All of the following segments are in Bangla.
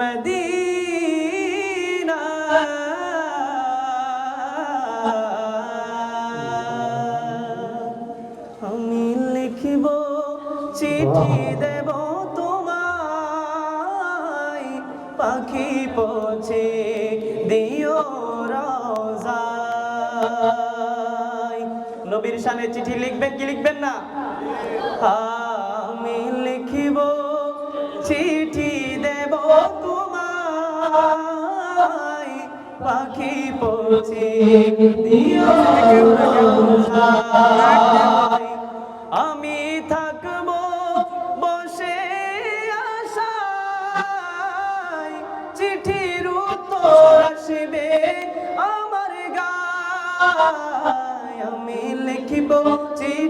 মদিনা। আমি লিখিব চিঠি দেব তোমায়। পাখি পৌঁছে দিও রোজায়। নবীর শানে চিঠি লিখবেন কি লিখবেন না? আমি লিখিব চিঠি দেব আমি থাকব বসে আশায়। চিঠির উত্তর আসবে আমার গায়। আমি লিখিব চিঠি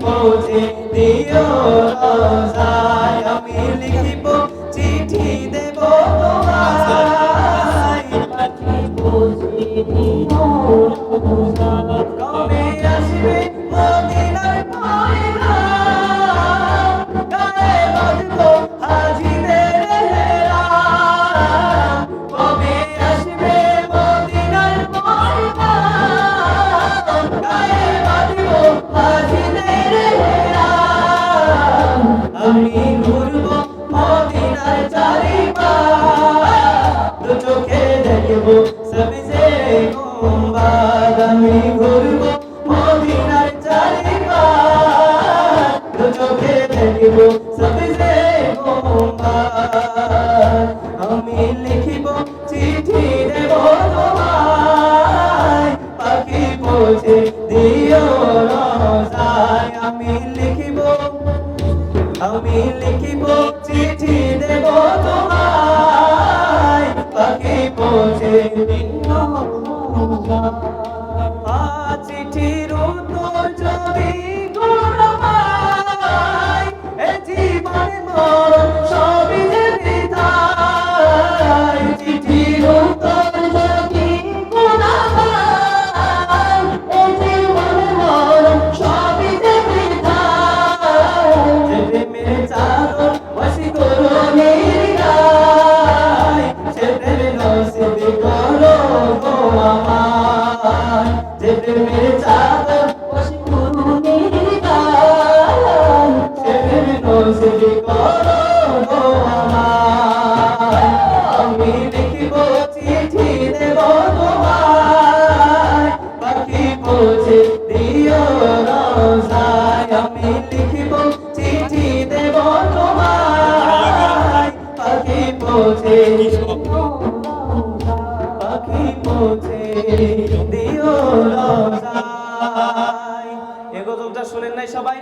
পৌঁছে দিও রোজায় চোখে দেখব সবজে আমি লিখিব চিঠি দেব পাখি পৌঁছে দিও আমি লিখিব আমি লিখিব চিঠি দেব তোমায়। পাখি পৌঁছে দিও লিখিব চিঠি দেব তোমায়। পাখি পৌঁছে পাখি পৌঁছে দিও রোজায়। এ গজলটা শুনেন নাই সবাই?